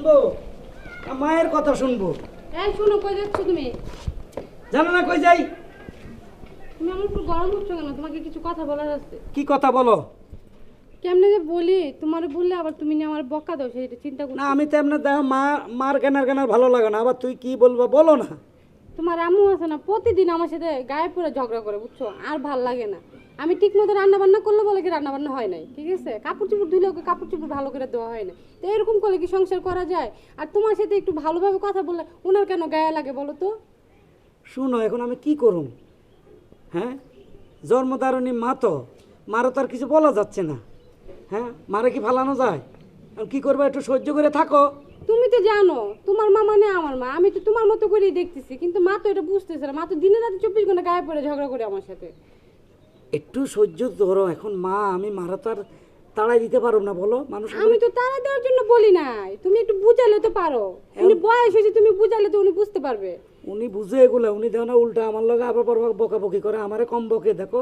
শুনব? না মায়ের কথা শুনব? এই শোনো কই যাচ্ছ তুমি? জানো না কই যাই? তুমি আমার উপর গরম হচ্ছ কেন? তোমাকে কিছু কথা বলার আছে। কি কথা বলো? কেমনে যে বলি তোমার বললে আবার তুমি নিয়ে আমার বকা দাও সেটা চিন্তা না আমি তো এমনি দেখ মা মার কেনার কেনার ভালো লাগে না আবার তুই কি বলব বলো না। তোমার আম্মু আছে না প্রতিদিন আমার সাথে গায়ে পড়ে ঝগড়া করে বুঝছ? আর ভালো লাগে না। আমি ঠিক মতো রান্না বান্না করলে বলে কি রান্না বান্না হয় নাই ঠিক আছে? কাপড় চোপড় ধুলে ওকে কাপড় চোপড় ভালো করে দেওয়া হয় না তো এরকম করলে কি সংসার করা যায়? আর তোমার সাথে একটু ভালোভাবে কথা বললে ওনার কেন গায়ে লাগে বলো তো? শুনো এখন আমি কি করুম? হ্যাঁ? জন্মদারণী মা তো মারও তো আর কিছু বলা যাচ্ছে না। হ্যাঁ? মারে কি ফালানো যায়? এখন কি করব একটু সহ্য করে থাকো। তুমি তো জানো তোমার মা মানে আমার মা। আমি তো তোমার মতো করেই দেখতেছি কিন্তু মা তো এটা বুঝতেছে না। মা তো দিনে রাতে চব্বিশ ঘণ্টা গায়ে পড়ে ঝগড়া করে আমার সাথে। একটু সহ্য ধরো এখন মা আমি মারা তো আর তাড়াই দিতে পারব না বলো। মানুষ আমি তো তারা দেওয়ার জন্য বলি নাই। তুমি একটু বুঝালে তো পারো। উনি বয়স হয়েছে তুমি বুঝালে তো উনি বুঝতে পারবে। উনি বুঝে এগুলো উনি দেখো না উল্টা আমার লগে আবার পর বকাবকি করে আমারে কম বকে দেখো।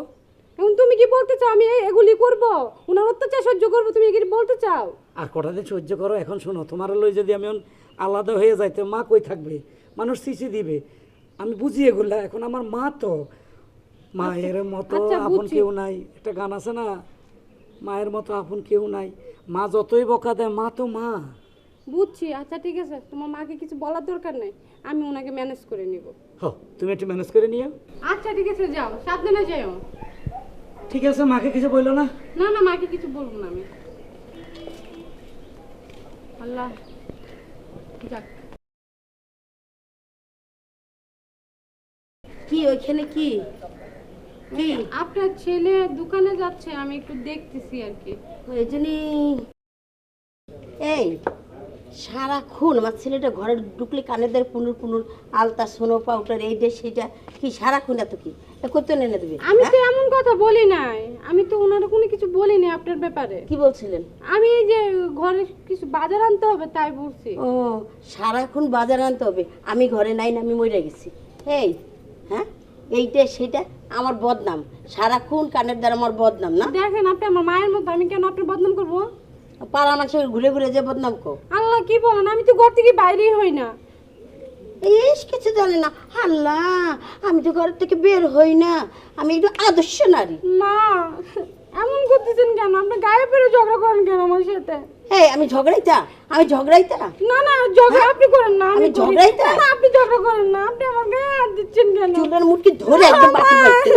এখন তুমি কি বলতে চাও আমি এগুলি করব? উনার অত্যাচার সহ্য করব তুমি কি বলতে চাও? আর কটা দিন সহ্য করো এখন শোনো তোমার লই যদি আমি আলাদা হয়ে যাইতে মা কই থাকবে? মানুষ সিসি দিবে। আমি বুঝি এগুলা এখন আমার মা তো মায়ের মতো আচ্ছা, আপন কেউ নাই। একটা গান আছে না? মায়ের মতো আপন কেউ নাই। মা যতই বকা দেয় মা তো মা। বুঝছি আচ্ছা ঠিক আছে। তোমার মাকে কিছু বলার দরকার নেই। আমি ওনাকে ম্যানেজ করে নিব। হ তুমি একটু ম্যানেজ করে নিও। আচ্ছা ঠিক আছে যাও। সাবধানে যাও। ঠিক আছে মাকে কিছু বলল না? না না মাকে কিছু বলব না আমি। আল্লাহ যাক। কি ওইখানে কি? আপনার ছেলে দোকানে যাচ্ছে আমি একটু দেখতেছি আর কি। ওই জন্যই এই সারাক্ষণ আমার ছেলেটা ঘরে ঢুকলে কানে দেয় পুনুর পুনুর আলতা সোনো পাউডার এইটা সেইটা। কি সারাক্ষণ এত কি? করতে এনে দেবে আমি হ্যাঁ? তো এমন কথা বলি নাই। আমি তো ওনার কোনো কিছু বলিনি আপনার ব্যাপারে। কি বলছিলেন? আমি এই যে ঘরে কিছু বাজার আনতে হবে তাই বলছি। ও সারাক্ষণ বাজার আনতে হবে। আমি ঘরে নাই না আমি মরে গেছি। এই হ্যাঁ? এইটা সেটা আমার বদনাম। সারাক্ষণ কানের দ্বারা আমার বদনাম না? দেখেন আপনি আমার মায়ের মতো আমি কেন আপনার বদনাম করব? পাড়া মানুষের ঘুরে ঘুরে যে বদনাম কো। আল্লাহ কি বলেন? আমি তো ঘর থেকে বাইরেই হই না। ইস কিছু জানি না। আল্লাহ আমি তো ঘর থেকে বের হই না। আমি একটু আদর্শ নারী। মা এমন করতেছেন কেন? ঝগড়া করেন কেন আমার সাথে? এই আমি ঝগড়াইতা? আমি ঝগড়াইতা? না না ঝগড়া আপনি করেন না আমি ঝগড়াইতা? না, আপনি ঝগড়া করেন না আপনি আমার গায়ে হাত দিচ্ছেন কেন? চুলের মুটকি ধরে একদম বাটি বাটি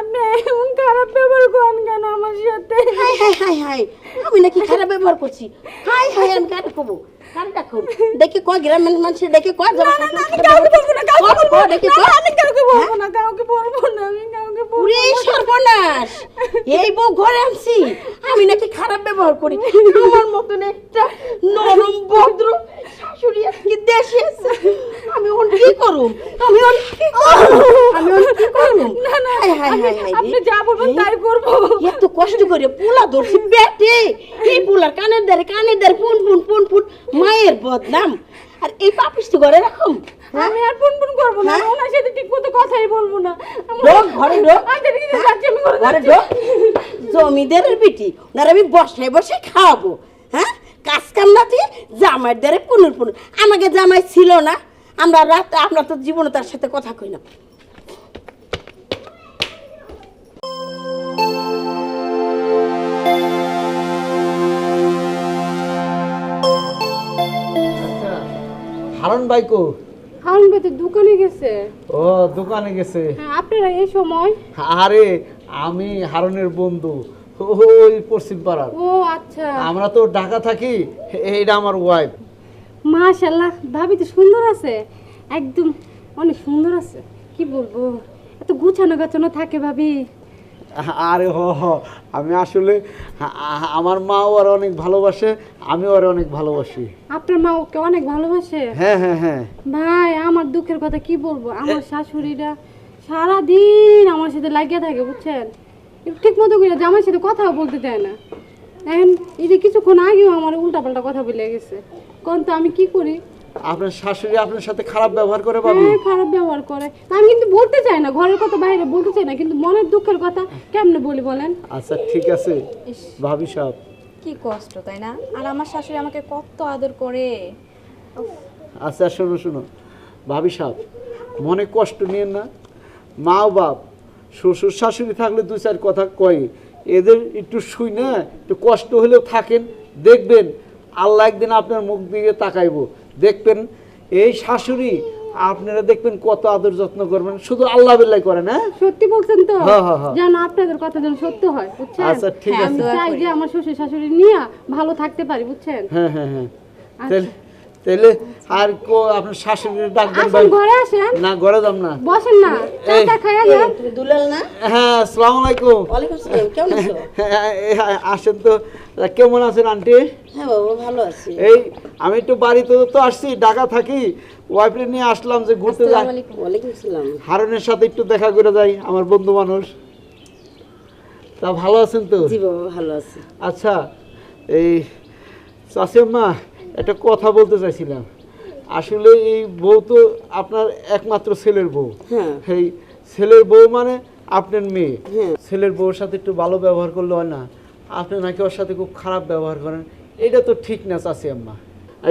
আপনি এমন খারাপ ব্যবহার করেন কেন আমার সাথে? Hi hi hi hi. আমি নাকি খারাপ ব্যবহার করছি। হাই হাই আমি কাট কবো কারে ডাকো দেখি? কয় গ্রামের মানুষ দেখি কয় না, না, আমি কাউকে বলব না, কাউকে বলব না। দেখি কয়। আমি কাউকে বলব না, কাউকে বলব না, আমি কাউকে বলব পুরে। সর্বনাশ! এই বউ ঘরে আনছি। আমি নাকি খারাপ ব্যবহার করি। আমার মতন একটা নরম ভদ্র শাশুড়ি আজকে দেশে এসে আমি ওন কি করুম? আমি ওন কি করুম? আমি ওন কি করুম? না, না, হাই হাই হাই আপনি যা বলবেন তাই করব। এত কষ্ট করে পোলা ধরছি পেটে এই পোলার কানের দ্বারে কানের দ্বারে পুন পুন পুন পুন মায়ের বদনাম। আর এই পাপিষ্ট ঘরে রাখুম? আমি আর ফোন ফোন করব না হ্যাঁ? ওনার সাথে ঠিক মতো কথাই বলব না। ঢোক, ঘরে ঢোক। আচ্ছা, আমি ঘরে। ঢোক। জমিদারের বিটি ওনার আমি বসে বসে খাওয়াবো। হ্যাঁ? কাজ কাম না দিয়ে জামাইয়ের দ্বারে পুনুর পুনুর আমাকে জামাই ছিল না। আমরা রাত আমরা তো জীবনে তার সাথে কথা কই না। হারন বাইকো হারুন ভাই তো দোকানে গেছে। ও দোকানে গেছে। হ্যাঁ আপনারা এই সময়? আরে আমি হারনের বন্ধু। ওই পশ্চিম পাড়ার ও আচ্ছা। আমরা তো ঢাকা থাকি এইটা আমার ওয়াইফ মাশাল্লাহ ভাবি তো সুন্দর আছে। একদম অনেক সুন্দর আছে। কি বলব? এত গুছানো গাছানো থাকে ভাবি। আরে হ হ আমি আসলে আমার মা ওর অনেক ভালোবাসে আমি ওর অনেক ভালোবাসি। আপনার মা ওকে অনেক ভালোবাসে? হ্যাঁ হ্যাঁ হ্যাঁ। ভাই আমার দুঃখের কথা কি বলব? আমার শাশুড়িরা সারা দিন আমার সাথে লাগিয়ে থাকে বুঝছেন? ঠিক মতো করে যে আমার সাথে কথাও বলতে দেয় না। এখন এই যে কিছুক্ষণ আগেও আমার উল্টাপাল্টা কথা বলে গেছে। কোন তো আমি কি করি? আপনার শাশুড়ি আপনার সাথে খারাপ ব্যবহার করে পাবি? হ্যাঁ খারাপ ব্যবহার করে। আমি কিন্তু বলতে চাই না ঘরের কথা বাইরে বলতে চাই না কিন্তু মনের দুঃখের কথা কেমনে বলি বলেন? আচ্ছা ঠিক আছে। ইস, ভাবি সাহেব। কি কষ্ট তাই না? আর আমার শাশুড়ি আমাকে কত আদর করে। আচ্ছা শোনো শোনো। ভাবি সাহেব মনে কষ্ট নিয়েন না। মা বাপ শ্বশুর শাশুড়ি থাকলে দু চার কথা কয়। এদের একটু শুই না একটু কষ্ট হলেও থাকেন দেখবেন। আল্লাহ একদিন আপনার মুখ দিয়ে তাকাইব। দেখবেন এই শাশুড়ি আপনারা দেখবেন কত আদর যত্ন করবেন। শুধু আল্লাহ বিল্লাই করেন হ্যাঁ? সত্যি বলছেন তো? হ্যাঁ, হ্যাঁ, হ্যাঁ। যেন আপনাদের কথা যেন সত্য হয় বুঝছেন? আচ্ছা, ঠিক আছে। আমি চাই যে আমার শ্বশুর শাশুড়ি নিয়ে ভালো থাকতে পারি বুঝছেন? হ্যাঁ হ্যাঁ হ্যাঁ। আচ্ছা। তাহলে আর কো আপনার শাশুড়ির ডাক দেন আসেন ভাই। ঘরে আসেন। না ঘরে যাম না। বসেন না চা খাইয়া যান। তুমি দুলাল না? হ্যাঁ আসসালামু আলাইকুম। ওয়ালাইকুম আসসালাম কেমন আছো? হ্যাঁ, হ্যাঁ, আসেন তো। কেমন আছেন আন্টি? হ্যাঁ বাবা ভালো আছি। এই আমি একটু বাড়িতে তো আসছি ঢাকা থাকি। ওয়াইফে নিয়ে আসলাম যে ঘুরতে যাই। ওয়ালাইকুম আসসালাম। হারনের সাথে একটু দেখা করে যাই আমার বন্ধু মানুষ। তা ভালো আছেন তো? জি বাবা ভালো আছি। আচ্ছা এই চাষিমা একটা কথা বলতে চাইছিলাম। আসলে এই বউ তো আপনার একমাত্র ছেলের বউ। হ্যাঁ। এই ছেলের বউ মানে আপনার মেয়ে। হ্যাঁ। ছেলের বউর সাথে একটু ভালো ব্যবহার করলে হয় না। আপনি নাকি ওর সাথে খুব খারাপ ব্যবহার করেন। এটা তো ঠিক না চাষি আম্মা।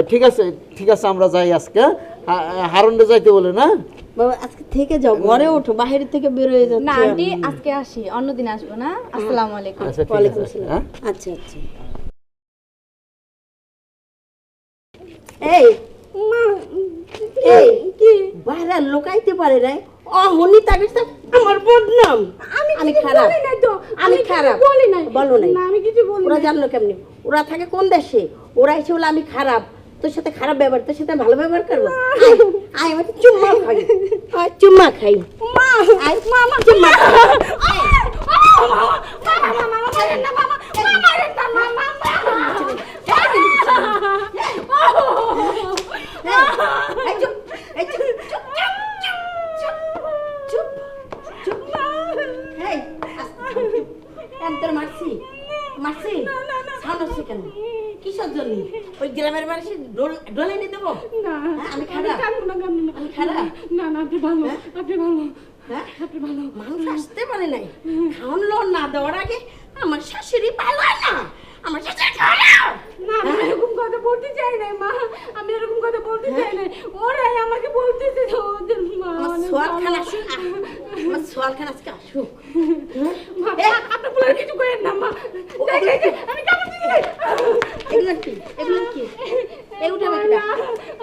ঠিক আছে ঠিক আছে আমরা যাই আজকে হা- হারন্ডে যাইতে বলে না? বাবা আজকে থেকে যাও ঘরে ওঠো বাইরে থেকে বের হয়ে যাচ্ছে না আন্টি আজকে আসি অন্যদিন আসব না? আসসালামু আলাইকুম। আচ্ছা আসসালাম। হ্যাঁ? আচ্ছা আচ্ছা। এই এই কি বাইরে লোকাইতে পারে না অহনি তাকে আমার বদনাম আমি খারাপ আমি খারাপ বলি নাই বলো নাই আমি কিছু বলি ওরা জানলো কেমনি ওরা থাকে কোন দেশে ওরা এসে বলে আমি খারাপ তোর সাথে খারাপ ব্যবহার তোর সাথে ভালো ব্যবহার করব আয়, আয় আমি চুম্মা খাই আয়, চুম্মা খাই মা আয়, মা মা চুম্মা খাই। জন্য ওই গ্রামের মানুষের ডোল- নিয়ে দেবো আমি খারাপ আমি খারাপ না না মানুষ আসতে পারে নাই। খাওয়ান না, দেওয়ার আগে আমার শাশুড়ি ভালো না। আমার না আমি এরকম কথা বলতে চাই না মা। আমি এরকম কথা বলতে চাই না ওরাই আমাকে বলতেছে ওদের মা আমার অনেক সোয়াল ভালো। খান আসুক আমার সোয়াল আজকে আসুক। মা, আপনি কিছু করেন না মা। আমি কাপড়। এগুলো কি? এগুলো কি? এ উঠাবে কিনা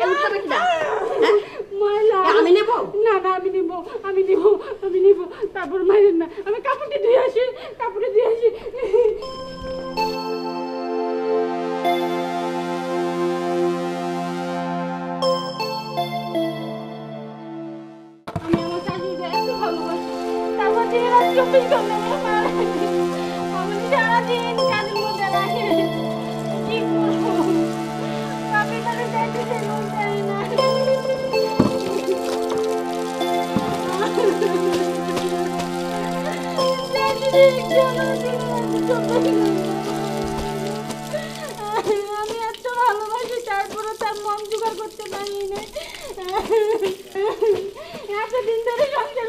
এ উঠাবে কিনা হ্যাঁ? ময়লা আমি নেব? না না আমি নিব আমি নিব আমি নিব। তারপর মাইরেন না। আমি কাপড়টি ধুয়ে আসি কাপড়টি ধুয়ে আমি এত ভালোবাসি তারপরে তার মন জোগাড় করতে পারি না। এতদিন ধরে সংসার।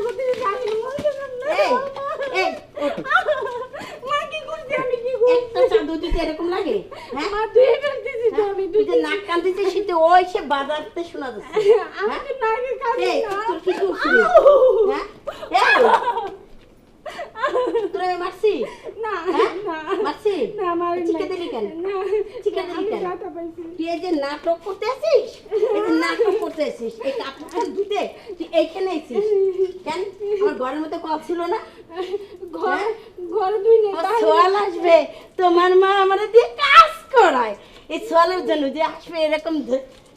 মা কি করছি? আমি কি একটা দিতে এরকম লাগে? হ্যাঁ? মা ধুয়ে ফেলতেছি তো আমি নাক শীতে ওই সে বাজারতে শোনা যাচ্ছে। আমি তো নাকে কাঁদি এই না। তোর কি করছিস হ্যাঁ? এই! তোর মারছি না? না মারছি না মারি চিকে দিলি কেন না চিকে দিলি কেন তুই এই যে নাটক করতে এই যে নাটক করতে এই কাপড়টা ধুতে তুই এইখানে এসিস কেন আমার ঘরের মধ্যে কল ছিল না ঘর ঘর দুই নেই আমার সোয়াল আসবে তোমার মা আমার দিয়ে কাজ করায় এই সোয়ালের জন্য যে আসবে এরকম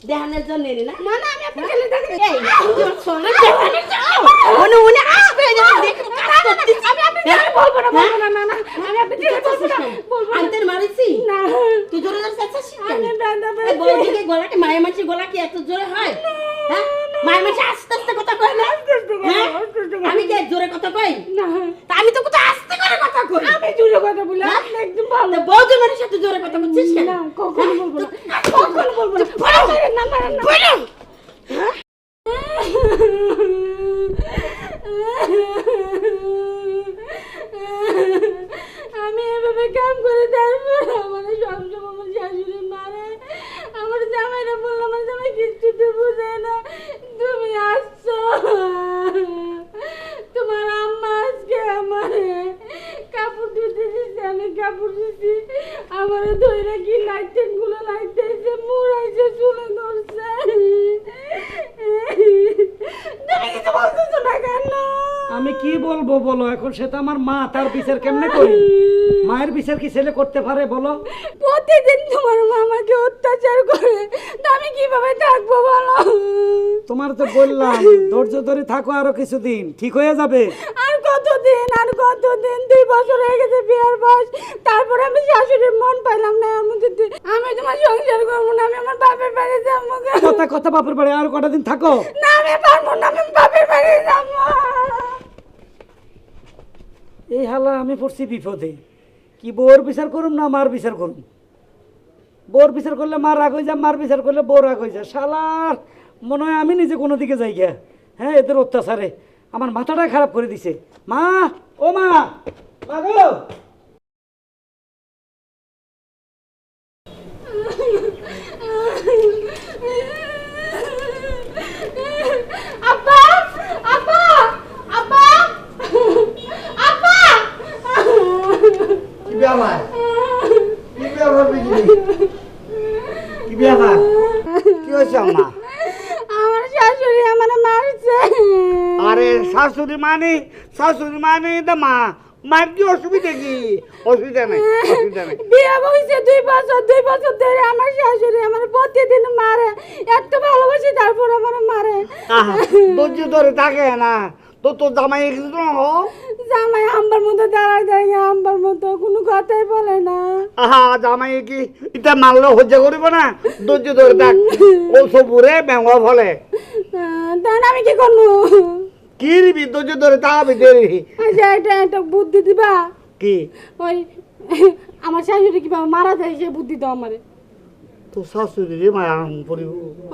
দেহানের জন্য না না না আমি আপনার ছেলে দেখি এই, তোর সোয়ালের দেহানের জন্য? উনি উনি আসবে দেখে করতেছি। হ্যাঁ? বলব না হ্যাঁ? বলব না না না আমি আপনি দেখে বলব না বলব আমি না তোর মারিছি না তুই জোরে জোরে কেন? আমি গলাকে মায়ের মাছি গলা কি এত জোরে হয় হ্যাঁ মায়ের মানুষ আস্তে আস্তে কথা কয় না? হ্যাঁ? আমি কি জোরে কথা কই? না। আমি তো কোথাও আস্তে করে কথা কই। আমি জুড়ে কথা বলি আপনি একদম ভালো। তা বৌদির সাথে জোরে কথা বলছিস কেন? না কখনো বলব না। কখনো বলব না। মারেন না মারেন না। বলো। আমি এভাবে কাম করে তারপর আমার সব আমার জামাইরা বলল, আমার জামাই কিচ্ছু তো বুঝে না। তুমি আসছো। তোমার আম্মা আজকে আমার কাপড় ধুতে দিচ্ছে আমি কাপড় ধুছি। আমার ধৈরা কি লাইটেনগুলো লাইতেছে মুড়াইছে, চুলে ধরছে। না কেন? আমি কি বলব বলো, এখন সে তো আমার মা, তার বিচার কেমনে করি? মায়ের বিচার কি ছেলে করতে পারে বলো? অত্যাচার করে আমি কীভাবে থাকব বলো? তোমার তো বললাম ধৈর্য ধরে থাকো আরও কিছুদিন ঠিক হয়ে যাবে। আর কতদিন আর কতদিন? দুই বছর হয়ে গেছে বিয়ার বয়স। তারপর আমি শাশুড়ির মন পাইলাম না এর মধ্যে আমি তোমার সংসার করব না আমি আমার বাপের বাড়ি যাব কথা কথা বাপের বাড়ি আর কটা দিন থাকো। না আমি পারব না আমি বাপের বাড়ি যাব। এই হালা আমি পড়ছি বিপদে। কি বোর বিচার করুম না মার বিচার করুম? বোর বিচার করলে মা রাগ হয়ে যায়, মার বিচার করলে বোর রাগ হয়ে যায়। শালার মনে হয় আমি নিজে কোনো দিকে যাই গিয়া। হ্যাঁ এদের অত্যাচারে। আমার মাথাটা খারাপ করে দিছে। মা, ও মা মা গো আব্বা আব্বা আব্বা আব্বা কি ব্যাপার কি ব্যাপার বিজলি কি ব্যাপার কি হয়েছে আম্মা আমার শাশুড়ি আমার মারছে আরে শাশুড়ি মানে শাশুড়ি মানে দা মা মার কি অসুবিধা কি? অসুবিধা নেই অসুবিধা নেই। বিয়ে বসে দুই বছর দুই বছর ধরে আমার শাশুড়ি আমার প্রতিদিন মারে এত ভালোবাসি তারপর আমার মারে। আহা, ধৈর্য ধরে থাকে না। তো তোর জামাই কিছু তো না হো। জামাই আম্বার মতো দাঁড়ায় দাঁড়িয়ে আম্বার মতো কোনো কথাই বলে না। আহা জামাই কি এটা মারলে হজ্জা করিব না? ধৈর্য ধরে থাক। ও সবুরে ব্যাঙ্গ ফলে। তাহলে আমি কি করব? কি রিবি ধৈর্য ধরে থাকবি দেরি আচ্ছা এটা একটা বুদ্ধি দিবা? কি? ওই আমার শাশুড়ি কীভাবে মারা যায় সে বুদ্ধি দাও আমারে। তো শাশুড়ি রে মায়া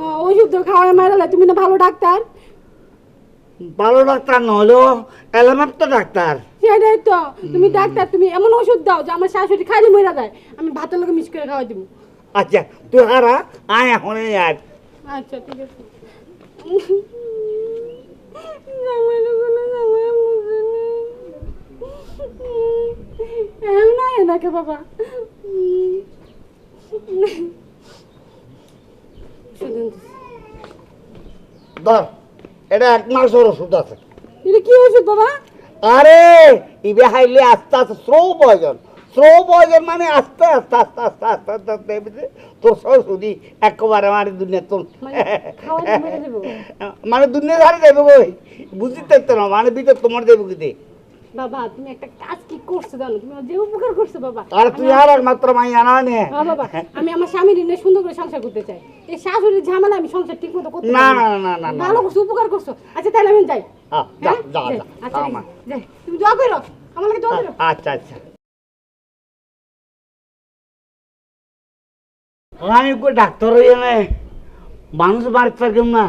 ও, ওষুধ তো খাওয়ায় মারালে তুমি না ভালো ডাক্তার? ভালো ডাক্তার নহলেও এলামার তো ডাক্তার। সেটাই তো তুমি ডাক্তার তুমি এমন ওষুধ দাও যে আমার শাশুড়ি খাইলে মরে যায় আমি ভাতের লোকে মিস করে খাওয়াই দিব। আচ্ছা তুই হারা আয় এখন আর আচ্ছা ঠিক আছে। বাবা ধর এটা এক ওষুধ আছে। এটা কি ওষুধ বাবা? আরে ইবে হাইলে আস্তে আস্তে স্লো পয়জন স্লো পয়জন মানে আস্তে আস্তে আস্তে আস্তে আস্তে আস্তে আস্তে এমনিতে তোর সরস্বতী একেবারে মানে দুনিয়া তোর। মানে মানে দুনিয়া ধারে দেবে কই? বুঝতে তো না মানে ভিতর তোমার দেবে কি দে বাবা তুমি একটা কাজ কি করছ জানো? তুমি যে উপকার করছ বাবা। আর তুই আর একমাত্র মাই আনা নে। হ্যাঁ বাবা আমি আমার স্বামীর নিয়ে সুন্দর করে সংসার করতে চাই। এই শাশুড়ির ঝামেলা আমি সংসার ঠিক মতো করতে না, না, না, না, না, ভালো করছ উপকার করছ। আচ্ছা তাহলে আমি যাই। হ্যাঁ? যা যা আচ্ছা ঠিক আমার। আছে, যাই। তুমি দোয়া করো আমার লাগে দোয়া করো আচ্ছা আচ্ছা। আমি ডাক্তার হইয়া না মানুষ মারতে পারতাম না।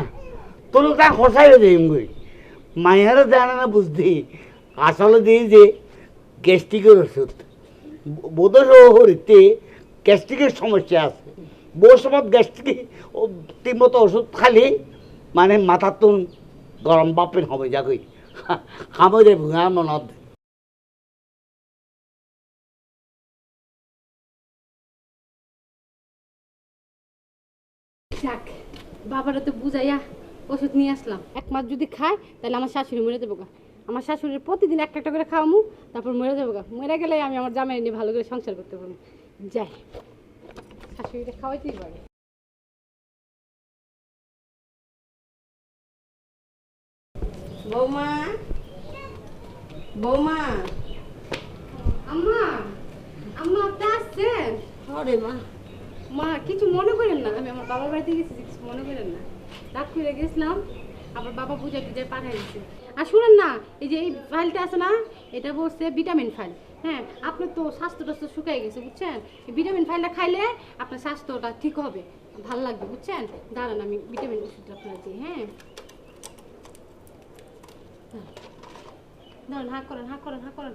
তোর তা খসাই দেই গই মায়েরও জানে না আসলে দিই যে গ্যাস্ট্রিকের ওষুধ বোধ গ্যাস্ট্রিকের সমস্যা আছে। বহু সময় গ্যাস্ট্রিক ঠিকমতো ওষুধ খালি মানে মাথার তো গরম বাপের হবে যাকই খাব যে ভুঙা মনত। বাবারা তো বুঝাইয়া ওষুধ নিয়ে আসলাম। এক মাস যদি খায় তাহলে আমার শাশুড়ি মরে যাব গা আমার শাশুড়ির প্রতিদিন একটা একটা করে খাওয়ামু তারপর মরে যাব গা মরে গেলে আমি আমার জামাই নিয়ে ভালো করে সংসার করতে পারব। যাই। শাশুড়িটা খাওয়াইতেই পারে। বৌমা বৌমা। আম্মা আম্মা আপনি আসছেন? মা। মা কিছু মনে করেন না। আমি আমার বাবার বাড়িতে গেছি মনে করেন না। রাত করে গেছিলাম, আবার বাবা পূজা টুজায় পাঠাই দিচ্ছে আর শুনেন না, এই যে এই ফাইলটা আছে না, এটা বলছে ভিটামিন ফাইল হ্যাঁ আপনার তো স্বাস্থ্য টাস্থ্য শুকাই গেছে, বুঝছেন? এই ভিটামিন ফাইলটা খাইলে আপনার স্বাস্থ্যটা ঠিক হবে, ভালো লাগবে, বুঝছেন? দাঁড়ান, আমি ভিটামিন ওষুধটা আপনার দিই হ্যাঁ। দাঁড়ান হাঁ করেন হাঁ করেন হাঁ করেন।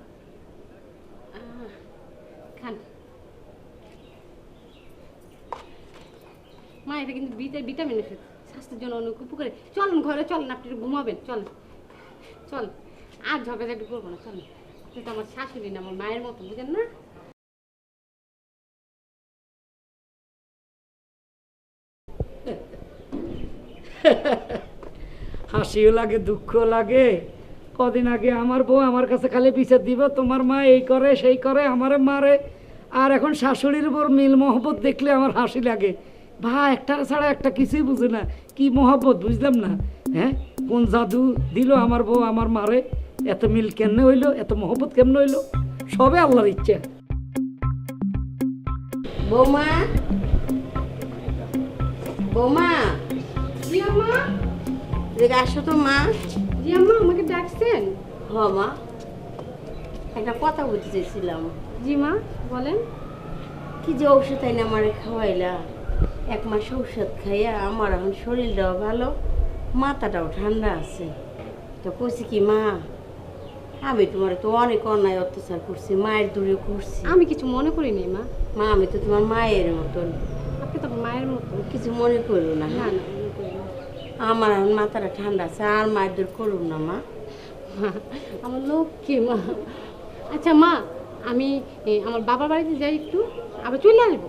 খান। মা, এটা কিন্তু ভিটামিন ওষুধ। স্বাস্থ্যের জন্য অনেক চলেন ঘরে চলেন আপনি ঘুমাবেন চলেন চল। আর করব না চলেন আমার শাশুড়ি না, আমার মায়ের মতো, বুঝেন না? হাসিও লাগে দুঃখ লাগে। কদিন আগে আমার বউ আমার কাছে খালি বিচার দিব, তোমার মা এই করে, সেই করে, আমারে মারে। আর এখন শাশুড়ির উপর মিল মহব্বত দেখলে আমার হাসি লাগে। ভাই একটার ছাড়া একটা কিছুই বুঝে না। কি মহব্বত বুঝলাম না। হ্যাঁ? কোন জাদু দিল আমার বউ আমার মারে? এত মিল কেমনে হইল? এত মহব্বত কেমনে হইল? সবে আল্লাহর ইচ্ছা। বৌমা। বৌমা। জি আম্মা। আসো তো মা। জি আম্মা আমাকে ডাকছেন? হ মা। একটা কথা বলতে চাইছিলাম। জি মা বলেন। কি যে ঔষধ আইনা আমারে খাওয়াইলা। এক মাস ঔষধ খাইয়া আমার এখন শরীরটাও ভালো মাথাটাও ঠান্ডা আছে। তো কইছি কি মা আমি তোমার তো অনেক অন্যায় অত্যাচার করছি মায়ের দূরে করছি আমি কিছু মনে করিনি মা। মা আমি তো তোমার মায়ের মতন। আপনি তো মায়ের মতো কিছু মনে করো না না হ্যাঁ না। আমার এখন মাথাটা ঠান্ডা আছে আর মায়ের দূর করুন না মা। আমার লক্ষ্মী মা। আচ্ছা মা আমি আমার বাবার বাড়িতে যাই একটু আবার চলে আসব।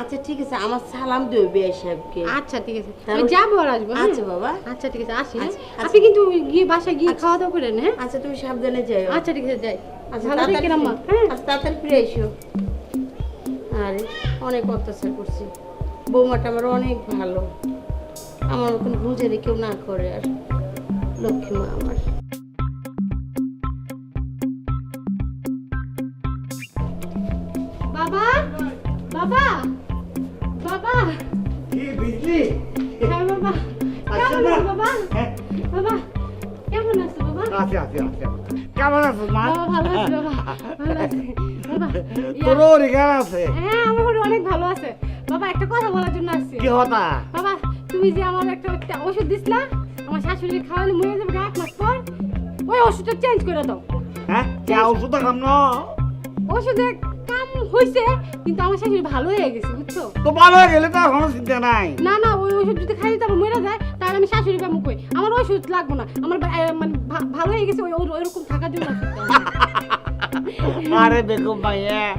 আচ্ছা ঠিক আছে আমার সালাম দিও বিয়ে সাহেবকে। আচ্ছা ঠিক আছে। আমি যাব আর আসব হ্যাঁ? আচ্ছা বাবা। আচ্ছা ঠিক আছে আসি হ্যাঁ? আচ্ছা, আচ্ছা। আপনি কিন্তু গিয়ে বাসায় গিয়ে খাওয়া দাওয়া করেন হ্যাঁ? আচ্ছা তুমি সাবধানে যাও আচ্ছা ঠিক আছে যাই। আচ্ছা তাড়াতাড়ি আম্মা হ্যাঁ? আচ্ছা তাড়াতাড়ি ফিরে এসো। আরে অনেক অত্যাচার করছি। বৌমাটা আমার অনেক ভালো। আমার কোনো ভুজারি কেউ না করে আর। লক্ষ্মী মা আমার। বাবা বাবা! হ্যাঁ বাবা। কেমন আছো বাবা। বাবা? কেমন আছো বাবা? আছে আছে আছে কেমন আছো মা? বাবা ভালো আছি বাবা। ভালো আছি। বাবা তোর অধিকার আছে। হ্যাঁ আমার অনেক ভালো আছে। বাবা একটা কথা বলার জন্য আসছি। কি হতা বাবা তুমি যে আমার একটা ওষুধ দিস না আমার শাশুড়ি খাওয়ালে মরে যাবে এক মাস পর ওই ওষুধটা চেঞ্জ করে দাও। হ্যাঁ কে ওষুধ খাম না। ওষুধে হয়েছে কিন্তু আমার শাশুড়ি ভালো হয়ে গেছে বুঝছ? তো ভালো হয়ে গেলে তো এখনও চিন্তা নাই। না না ওই ওষুধ যদি খাই তারপর মরে যায় তাহলে আমি শাশুড়ি কই আমার ওষুধ লাগবো না। আমার মানে ভালো হয়ে গেছে ওই ওই- ওইরকম থাকার জন্য আরে বেগম ভাইয়া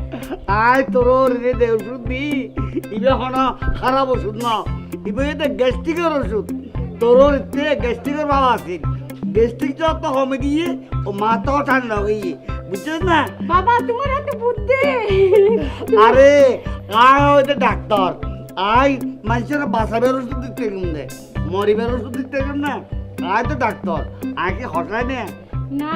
আই তোর রে দে ওষুধ দি। ইবে হন খারাপ ওষুধ না। ইবে এটা গ্যাস্ট্রিকের ওষুধ। তোর এতে গ্যাস্ট্রিকের ভাব আছে। গ্যাস্ট্রিক যত কমে গিয়ে ও মাথাও ঠান্ডা হয়ে গিয়ে। বুঝছিস না? বাবা তোমার এত বুদ্ধি। আরে আয় ওইটা ডাক্তার? আই মানুষের বাঁচাবের ওষুধ দিতে গেম দে মরিবের ওষুধ দিতে গেম না। আয় তো ডাক্তার। আগে হটায় না।